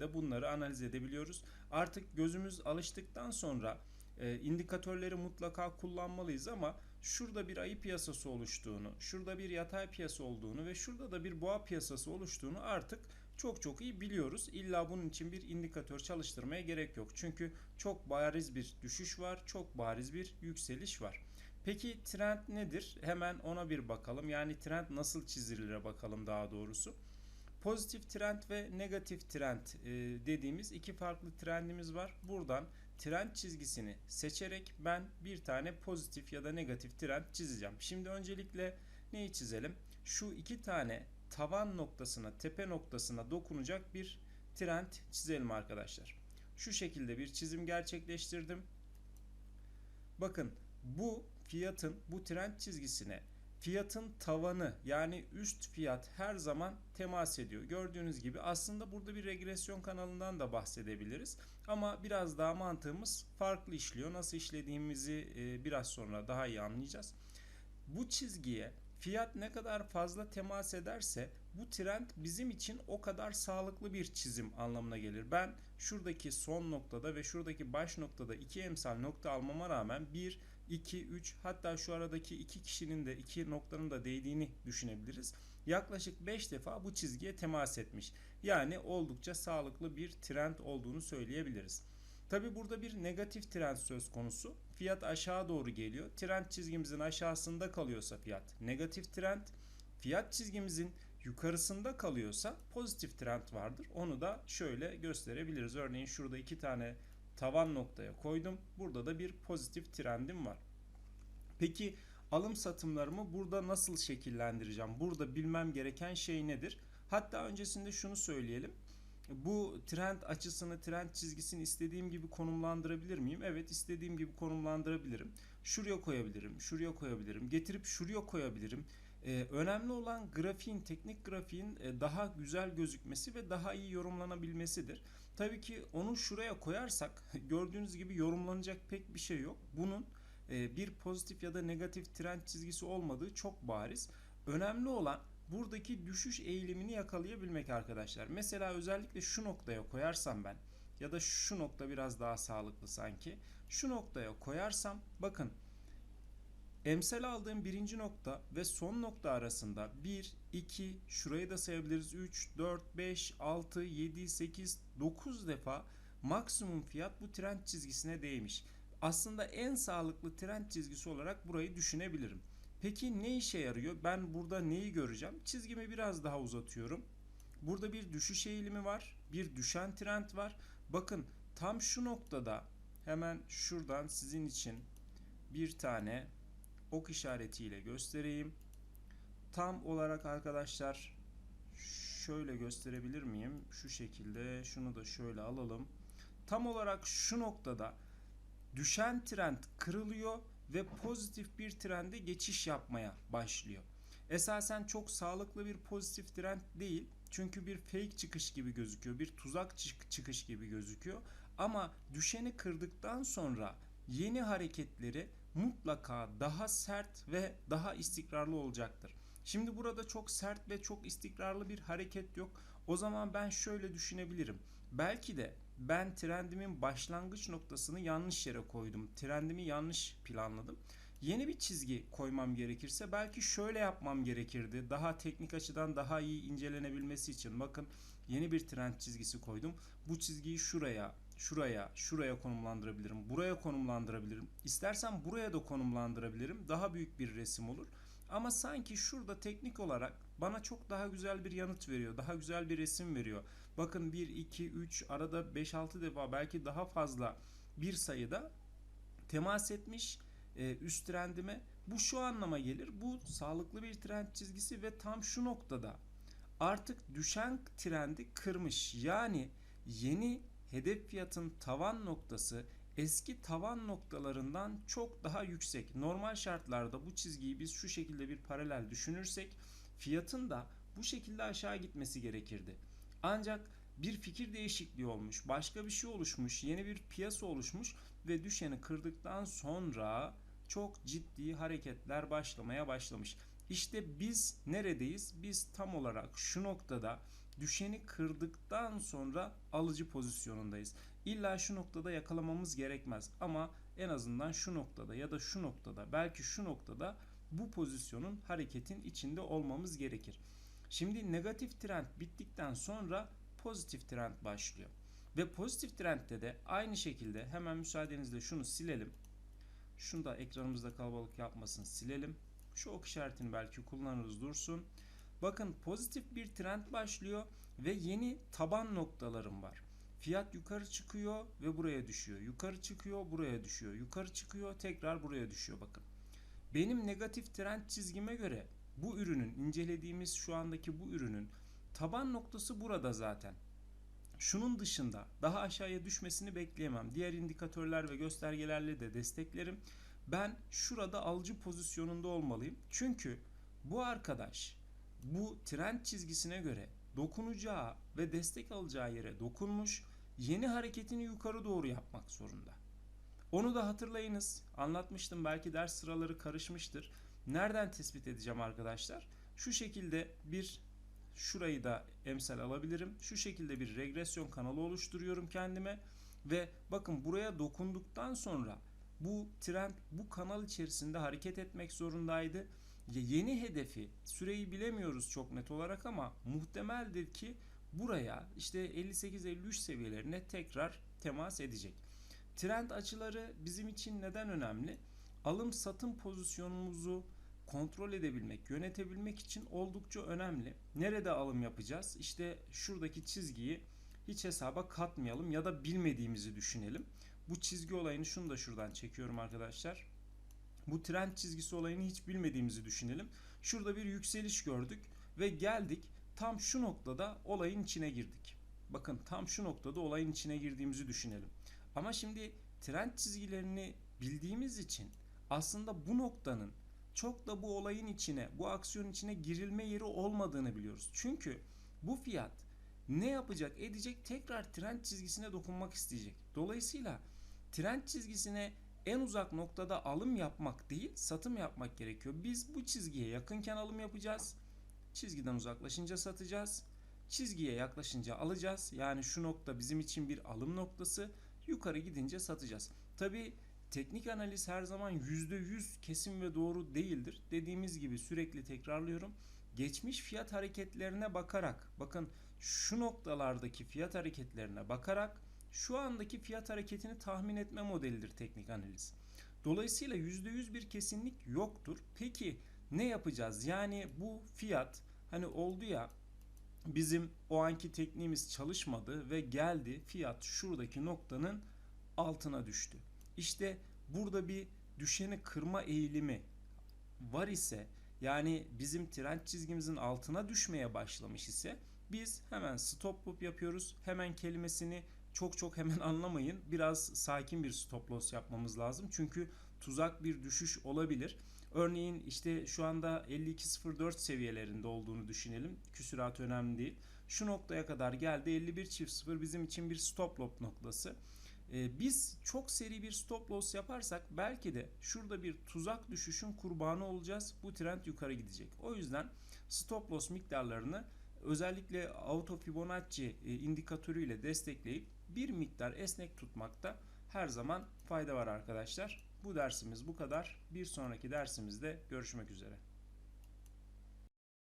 de bunları analiz edebiliyoruz. Artık gözümüz alıştıktan sonra e, indikatörleri mutlaka kullanmalıyız ama şurada bir ayı piyasası oluştuğunu, şurada bir yatay piyasa olduğunu ve şurada da bir boğa piyasası oluştuğunu artık çok çok iyi biliyoruz. İlla bunun için bir indikatör çalıştırmaya gerek yok. Çünkü çok bariz bir düşüş var, çok bariz bir yükseliş var. Peki trend nedir? Hemen ona bir bakalım. Yani trend nasıl çizilir bakalım daha doğrusu. Pozitif trend ve negatif trend e, dediğimiz iki farklı trendimiz var. Buradan trend çizgisini seçerek ben bir tane pozitif ya da negatif trend çizeceğim. Şimdi öncelikle neyi çizelim? Şu iki tane tavan noktasına, tepe noktasına dokunacak bir trend çizelim arkadaşlar. Şu şekilde bir çizim gerçekleştirdim. Bakın bu fiyatın bu trend çizgisine fiyatın tavanı yani üst fiyat her zaman temas ediyor. Gördüğünüz gibi aslında burada bir regresyon kanalından da bahsedebiliriz. Ama biraz daha mantığımız farklı işliyor. Nasıl işlediğimizi e, biraz sonra daha iyi anlayacağız. Bu çizgiye fiyat ne kadar fazla temas ederse bu trend bizim için o kadar sağlıklı bir çizim anlamına gelir. Ben şuradaki son noktada ve şuradaki baş noktada iki emsal nokta almama rağmen 1, 2, 3 hatta şu aradaki iki kişinin de iki noktanın da değdiğini düşünebiliriz. Yaklaşık 5 defa bu çizgiye temas etmiş. Yani oldukça sağlıklı bir trend olduğunu söyleyebiliriz. Tabi burada bir negatif trend söz konusu. Fiyat aşağı doğru geliyor. Trend çizgimizin aşağısında kalıyorsa fiyat negatif trend. Fiyat çizgimizin yukarısında kalıyorsa pozitif trend vardır. Onu da şöyle gösterebiliriz. Örneğin şurada iki tane tavan noktaya koydum. Burada da bir pozitif trendim var. Peki alım satımlarımı burada nasıl şekillendireceğim? Burada bilmem gereken şey nedir? Hatta öncesinde şunu söyleyelim. Bu trend açısını, trend çizgisini istediğim gibi konumlandırabilir miyim? Evet, istediğim gibi konumlandırabilirim. Şuraya koyabilirim, şuraya koyabilirim. Getirip şuraya koyabilirim. Ee, önemli olan grafiğin, teknik grafiğin e, daha güzel gözükmesi ve daha iyi yorumlanabilmesidir. Tabii ki onu şuraya koyarsak gördüğünüz gibi yorumlanacak pek bir şey yok. Bunun e, bir pozitif ya da negatif trend çizgisi olmadığı çok bariz. Önemli olan buradaki düşüş eğilimini yakalayabilmek arkadaşlar. Mesela özellikle şu noktaya koyarsam ben ya da şu nokta biraz daha sağlıklı sanki. Şu noktaya koyarsam bakın emsal aldığım birinci nokta ve son nokta arasında 1, 2, şurayı da sayabiliriz 3, 4, 5, 6, 7, 8, 9 defa maksimum fiyat bu trend çizgisine değmiş. Aslında en sağlıklı trend çizgisi olarak burayı düşünebilirim. Peki ne işe yarıyor? Ben burada neyi göreceğim? Çizgimi biraz daha uzatıyorum. Burada bir düşüş eğilimi var. Bir düşen trend var. Bakın tam şu noktada hemen şuradan sizin için bir tane ok işaretiyle göstereyim. Tam olarak arkadaşlar şöyle gösterebilir miyim? Şu şekilde şunu da şöyle alalım. Tam olarak şu noktada düşen trend kırılıyor ve pozitif bir trende geçiş yapmaya başlıyor. Esasen çok sağlıklı bir pozitif trend değil. Çünkü bir fake çıkış gibi gözüküyor. Bir tuzak çıkış gibi gözüküyor. Ama düşeni kırdıktan sonra yeni hareketleri mutlaka daha sert ve daha istikrarlı olacaktır. Şimdi burada çok sert ve çok istikrarlı bir hareket yok. O zaman ben şöyle düşünebilirim. Belki de ben trendimin başlangıç noktasını yanlış yere koydum. Trendimi yanlış planladım. Yeni bir çizgi koymam gerekirse belki şöyle yapmam gerekirdi. Daha teknik açıdan daha iyi incelenebilmesi için. Bakın yeni bir trend çizgisi koydum. Bu çizgiyi şuraya, şuraya, şuraya konumlandırabilirim. Buraya konumlandırabilirim. İstersen buraya da konumlandırabilirim. Daha büyük bir resim olur. Ama sanki şurada teknik olarak bana çok daha güzel bir yanıt veriyor. Daha güzel bir resim veriyor. Bakın 1, 2, 3 arada 5-6 defa belki daha fazla bir sayıda temas etmiş e, üst trendime. Bu şu anlama gelir. Bu sağlıklı bir trend çizgisi ve tam şu noktada artık düşen trendi kırmış. Yani yeni hedef fiyatın tavan noktası eski tavan noktalarından çok daha yüksek. Normal şartlarda bu çizgiyi biz şu şekilde bir paralel düşünürsek fiyatın da bu şekilde aşağı gitmesi gerekirdi. Ancak bir fikir değişikliği olmuş, başka bir şey oluşmuş, yeni bir piyasa oluşmuş ve düşeni kırdıktan sonra çok ciddi hareketler başlamaya başlamış. İşte biz neredeyiz? Biz tam olarak şu noktada düşeni kırdıktan sonra alıcı pozisyonundayız. İlla şu noktada yakalamamız gerekmez ama en azından şu noktada ya da şu noktada belki şu noktada bu pozisyonun hareketin içinde olmamız gerekir. Şimdi negatif trend bittikten sonra pozitif trend başlıyor. Ve pozitif trendde de aynı şekilde hemen müsaadenizle şunu silelim. Şunu da ekranımızda kalabalık yapmasın silelim. Şu ok işaretini belki kullanırız dursun. Bakın pozitif bir trend başlıyor ve yeni taban noktalarım var. Fiyat yukarı çıkıyor ve buraya düşüyor. Yukarı çıkıyor, buraya düşüyor. Yukarı çıkıyor, tekrar buraya düşüyor bakın. Benim negatif trend çizgime göre bu ürünün incelediğimiz şu andaki bu ürünün taban noktası burada zaten. Şunun dışında daha aşağıya düşmesini bekleyemem. Diğer indikatörler ve göstergelerle de desteklerim. Ben şurada alıcı pozisyonunda olmalıyım. Çünkü bu arkadaş bu trend çizgisine göre dokunacağı ve destek alacağı yere dokunmuş, yeni hareketini yukarı doğru yapmak zorunda. Onu da hatırlayınız. Anlatmıştım belki ders sıraları karışmıştır. Nereden tespit edeceğim arkadaşlar? Şu şekilde bir şurayı da emsal alabilirim. Şu şekilde bir regresyon kanalı oluşturuyorum kendime ve bakın buraya dokunduktan sonra bu trend bu kanal içerisinde hareket etmek zorundaydı. Yeni hedefi süreyi bilemiyoruz çok net olarak ama muhtemeldir ki buraya işte 58-53 seviyelerine tekrar temas edecek. Trend açıları bizim için neden önemli? Alım satım pozisyonumuzu kontrol edebilmek, yönetebilmek için oldukça önemli. Nerede alım yapacağız? İşte şuradaki çizgiyi hiç hesaba katmayalım ya da bilmediğimizi düşünelim. Bu çizgi olayını şunu da şuradan çekiyorum arkadaşlar. Bu trend çizgisi olayını hiç bilmediğimizi düşünelim. Şurada bir yükseliş gördük ve geldik tam şu noktada olayın içine girdik. Bakın tam şu noktada olayın içine girdiğimizi düşünelim. Ama şimdi trend çizgilerini bildiğimiz için aslında bu noktanın çok da bu olayın içine, bu aksiyon içine girilme yeri olmadığını biliyoruz. Çünkü bu fiyat ne yapacak, edecek tekrar trend çizgisine dokunmak isteyecek. Dolayısıyla trend çizgisine en uzak noktada alım yapmak değil, satım yapmak gerekiyor. Biz bu çizgiye yakınken alım yapacağız. Çizgiden uzaklaşınca satacağız. Çizgiye yaklaşınca alacağız. Yani şu nokta bizim için bir alım noktası. Yukarı gidince satacağız. Tabi teknik analiz her zaman %100 kesin ve doğru değildir. Dediğimiz gibi sürekli tekrarlıyorum. Geçmiş fiyat hareketlerine bakarak, bakın şu noktalardaki fiyat hareketlerine bakarak şu andaki fiyat hareketini tahmin etme modelidir teknik analiz. Dolayısıyla %100 bir kesinlik yoktur. Peki ne yapacağız? Yani bu fiyat hani oldu ya bizim o anki tekniğimiz çalışmadı ve geldi fiyat şuradaki noktanın altına düştü. İşte burada bir düşeni kırma eğilimi var ise yani bizim trend çizgimizin altına düşmeye başlamış ise biz hemen stop loop yapıyoruz. Hemen kelimesini çok çok hemen anlamayın. Biraz sakin bir stop loss yapmamız lazım. Çünkü tuzak bir düşüş olabilir. Örneğin işte şu anda 52.04 seviyelerinde olduğunu düşünelim. Küsurat önemli değil. Şu noktaya kadar geldi. 51 çift 0 bizim için bir stop loss noktası. Ee, biz çok seri bir stop loss yaparsak belki de şurada bir tuzak düşüşün kurbanı olacağız. Bu trend yukarı gidecek. O yüzden stop loss miktarlarını özellikle auto Fibonacci e, indikatörüyle destekleyip bir miktar esnek tutmakta her zaman fayda var arkadaşlar. Bu dersimiz bu kadar. Bir sonraki dersimizde görüşmek üzere.